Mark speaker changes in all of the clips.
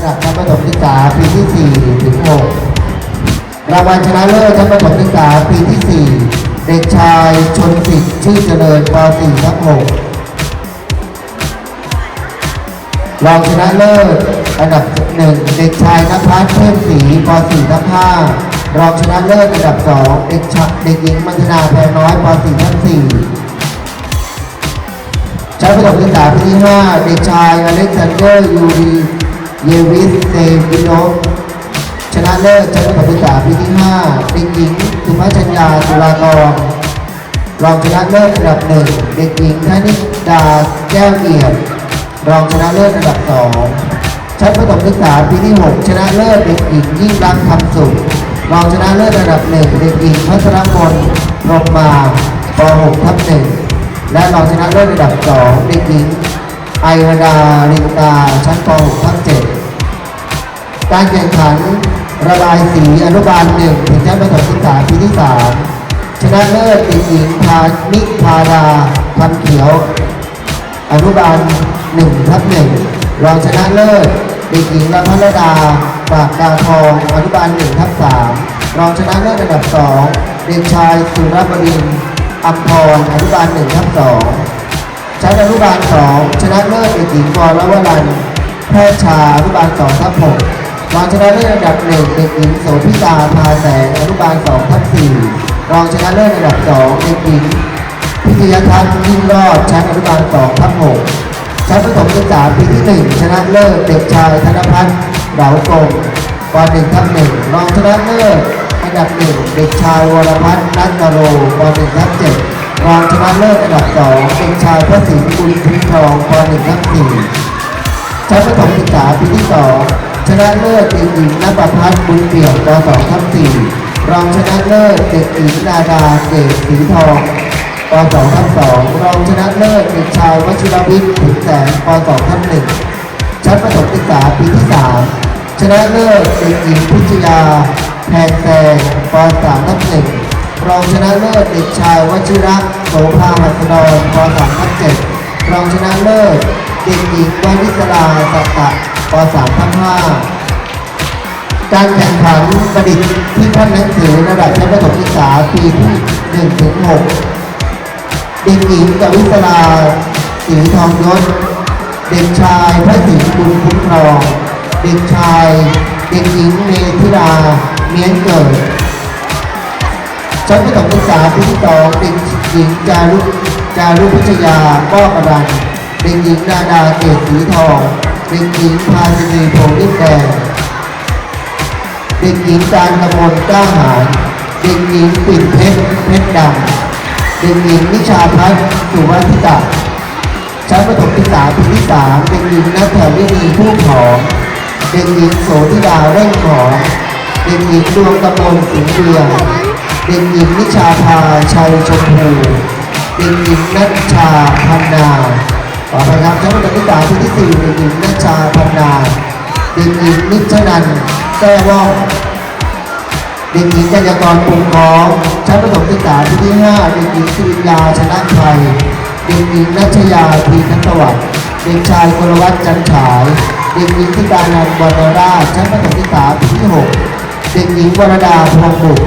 Speaker 1: ระดับชั้นประถมศึกษาปีที่ 4 ถึง 6 รางวัลชนะเลิศชั้นประถมศึกษาปีที่ 4 เด็กชายชนสิทธิ์ชื่อเจริญป .4 ทับ6รองชนะเลิศอันดับหนึ่งเด็กชายนภัสเพิ่มศรีป .4 ทับ5รองชนะเลิศอันดับสองเด็กชายเด็กหญิงมัทนาแพรน้อยป .4 ทับ4ชั้นประถมศึกษาปีที่ 5 เด็กชายอเล็กซานเดอร์ยูรี เยวิสเซวิโนชนะเลิศชั้นประถมศึกษาปีที่5เด็กหญิงสุภาชัญญาตุลากรรองชนะเลิศอันดับหนึ่งเด็กหญิงธนิดาแก้วเอียดรองชนะเลิศอันดับสองชั้นประถมศึกษาปีที่ 6 ชนะเลิศเด็กหญิงยิ่งรักคำสุขรองชนะเลิศอันดับหนึ่งเด็กหญิงพัชรมนต์พรหมมาป .6 ทับหนึ่งและรองชนะเลิศระดับ2เด็กหญิง ไอรดาลินตาชั้นป .6 ทับ7การแข่งขันระบายสีอนุบาลหนึ่งถึงชั้นประถมศึกษาปีที่3ชนะเลิศเด็กหญิงพานิพาดาพันเขียว อนุบาล1ทับ1รองชนะเลิศเด็กหญิงละพัลดาปากดาทองอนุบาล1ทับ3รองชนะเลิศระดับ2เด็กชายสุรบดินทร์อัมพรอนุบาล1ทับ2 ชั้นอนุบาล2ชนะเลิศเด็กหญิงวรวรันแพทย์ชาอนุบาล2ทับ6รองชนะเลิศระดับ1เด็กหญิงโสภิตาพาแสงอนุบาล2ทับ4รองชนะเลิศระดับ2เด็กหญิงพิทยาทัศน์ยิ่งรอดชั้นอนุบาล2ทับ6ชั้นประถมศึกษาปีที่1ชนะเลิศเด็กชายธนพัฒน์เหลากลมป .1 ทับ1รองชนะเลิศอันดับ1เด็กชายวรพัฒน์นัทนโรป .1 ทับ7 รองชนะเลิศอันดับ2เด็กชายพระศรีบุญพิมพ์ทองป .1 ทับ4ชั้นประถมศึกษาปีที่2ชนะเลิศเด็กหญิงนภพัฒน์บุญเปี่ยมป .2 ทับ4รองชนะเลิศเด็กหญิงนาดาเกศสีทองป .2 ทับ2รองชนะเลิศเด็กชายวชิรวิทย์ผุนแสงป .2 ทับ1ชั้นประถมศึกษาปีที่3ชนะเลิศเด็กหญิงพิชยาแพงแซงป .3 ทับ1 รองชนะเลิศเด็กชายวชิระโสภาหัสดรป .3 ทับ7รองชนะเลิศเด็กหญิงวานิสลาสัตตะป .3 ทับ5การแข่งขันประดิษฐ์ที่ท่านหนังสือระดับชั้นประถมศึกษาปีที่1ถึง6เด็กหญิงกวิศราสีทองยศ เด็กชายพระศรีบุญคุ้มครอง เด็กชาย เด็กหญิงเมธิราเมียนเกิด ชั้นประถมศึกษาปีที่สองเด็กหญิงจารุจารุพิชยาป้อกระดันเด็กหญิงนาดาเกศสีทองเด็กหญิงพาสินีโพลิแดงเด็กหญิงการกมลกล้าหาญเด็กหญิงปิ่นเพชรเพชรดำเด็กหญิงนิชาพัฒน์สุวัธิตาชั้นประถมศึกษาปีที่สามเด็กหญิงนัทธวินีผู้ผอมเด็กหญิงโสธิดาเร่งหอมเด็กหญิงดวงกมลสิงเรียง ด็กหญิงนิชาภาชัยชมพูเด็กหญิงนัชชาพันนาต่อไปครับชั้นประถมศึกษาปีที่สี่เด็กหญิงนัชชาพันนาเด็กหญิงนิชนันแก้วว่องเด็กหญิงกัญญากรปุงค้องชั้นประถมศึกษาปีที่5เด็กหญิงสุริยาชนะชัยเด็กหญิงนัชยาพีทัศวัฒน์เด็กชายกรวัตรจันฉาย เด็กหญิงธิดานันท์วรรณราชชั้นประถมศึกษาปีที่6เด็กหญิงวรดาพวงบุตร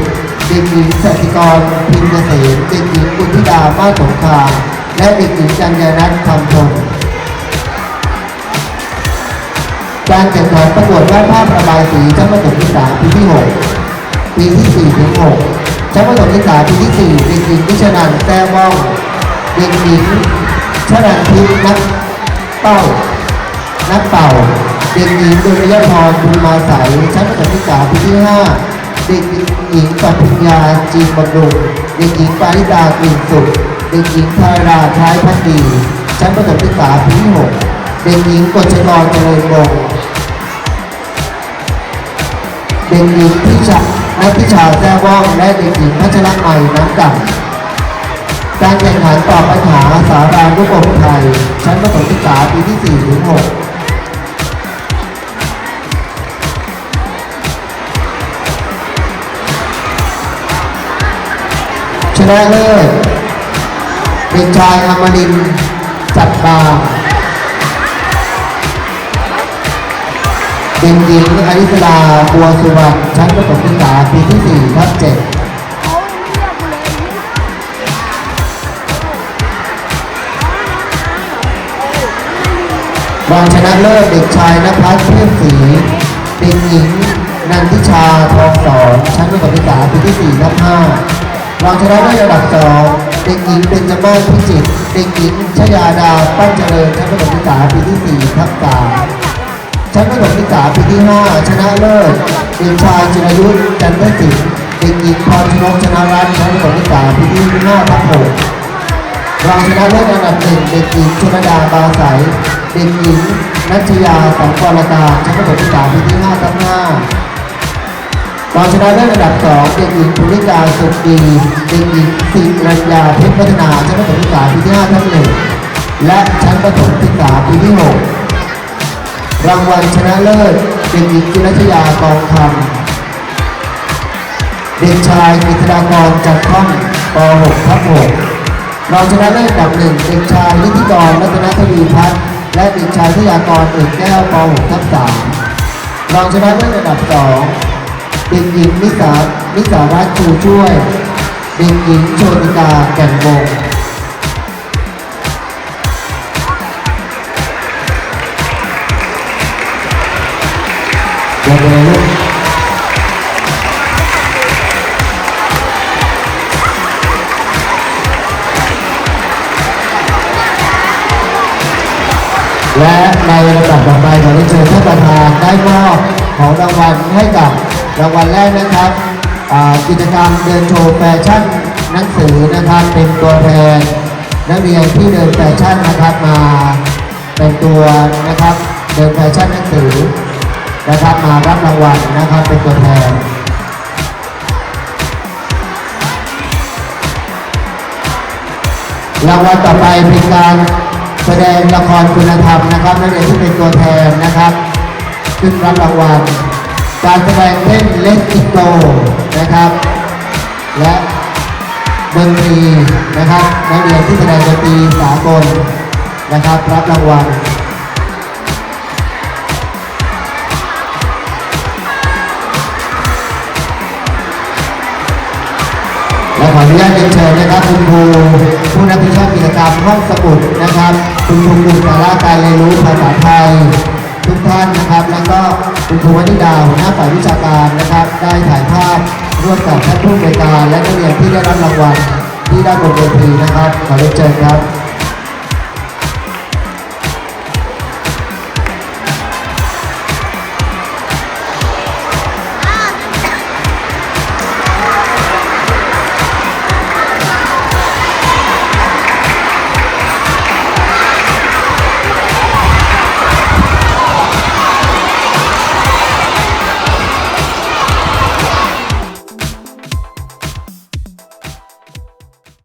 Speaker 1: ด็กหญิงสติกรพิมเกษมเด็กหญิงกุณธิดามาสสงครามและเด็กหญิงกัญญานัทคำพลการแข่งขันประกวดวาดภาพระบายสีชั้นประถมศึกษาปีที่ 6 ปีที่ 4 ถึง 6ชั้นประถมศึกษาปีที่ 4 เด็กหญิงนิชนันท์แต้ว่องเด็กหญิงชนันทิพย์นักเป้า นักเป่า เด็กหญิงดุลยพรบุญมาใสชั้นประถมศึกษาปีที่ 5 เด็กหญิงปทุมยาจีนบำรุงเด็กหญิงปาริดากลิ่นสุข เด็กหญิงพาราท้ายพักดีชั้นประถมศึกษาปีที่6เด็กหญิงกฤษกรเจริญวงศ์เด็กหญิงพิชานักพิชาแจ้ว่องและเด็กหญิงพัชรไมยน้ำดำการแข่งขันตอบปัญหาสารานุกรมไทย ชั้นประถมศึกษาปีที่4ถึง6 นะเลิศเด็กชายอมรินจัดบาเด็กหญิงอริสลาบัวสุวรรณชั้นประถมศึกษาปีที่4ทับ7
Speaker 2: เขาไม่เรียกกูเลย
Speaker 1: รองชนะเลิศเด็กชายนภัสเทพศรีเด็กหญิงนันทิชาทองสอนชั้นประถมศึกษาปีที่4ทับ5 รองชนะเลิศระดับสองเด็กหญิงเบญจมาศพิจิตรเด็กหญิงชยาดาปั้นเจริญชั้นประถมศึกษาปีที่4ทับ3ชั้นประถมศึกษาปีที่5ชนะเลิศเด็กชายจิรยุทธจันทศิลป์เด็กหญิงพรชนกชนะรัตน์ชั้นประถมศึกษาปีที่5ทับ6รองชนะเลิศอันดับหนึ่งเด็กหญิงชนดาบาใสเด็กหญิงนัชยาสังกรกาชั้นประถมศึกษาปีที่5ทับ5 รองชนะเลิศอันดับสองเด็กหญิงภูริกาสุขดีเด็กหญิงสิรัญญาเพชรพัฒนาชั้นประถมศึกษาปีที่5ทับ1และชั้นประถมศึกษาปีที่ 6 รางวัลชนะเลิศเด็กหญิงจิรัชยากองคำเด็กชายกิตดากรจัดข้องป .6 ทับ6รองชนะเลิศอันดับหนึ่งเด็กชายนิติกรรัตนทวีพัฒน์และเด็กชายทยากรเอกแก้วป .6 ทับ3รองชนะเลิศอันดับสอง เด็กหญิงนิสานิสารัตน์ชูช่วย เด็กหญิงโชติกาแก่นวงเดี๋ยวเลยลูกและในลำดับต่อไปขอเรียนเชิญท่านประธานได้มอบของรางวัลให้กับ รางวัลแรกนะครับกิจกรรมเดินโชว์แฟชั่นหนังสือนะครับเป็นตัวแทนนักเรียนที่เดินแฟชั่นนะครับมาเป็นตัวนะครับเดินแฟชั่นหนังสือนะครับมารับรางวัลนะครับเป็นตัวแทนรางวัลต่อไปเป็นการแสดงละครคุณธรรมนะครับนักเรียนที่เป็นตัวแทนนะครับขึ้นรับรางวัล การแสดงเต้นเล็กอิโตนะครับ และดนตรีนะครับนักเรียนที่แสดงดนตรีสากลนะครับ รับรางวัลและขออนุญาตเรียนเชิญนะครับคุณครูผู้รับผิดชอบกิจกรรมห้องสมุดนะครับ คุณครูกลุ่มสาระการเรียนรู้ภาษาไทย ทุกท่านนะครับ แล้วก็คุณครูวนิดาหัวหน้าฝ่ายวิชาการนะครับ ได้ถ่ายภาพร่วมกับท่านผู้บริการ และนักเรียนที่ได้รับรางวัลที่ได้บนเวทีนะครับขอเรียนเชิญครับ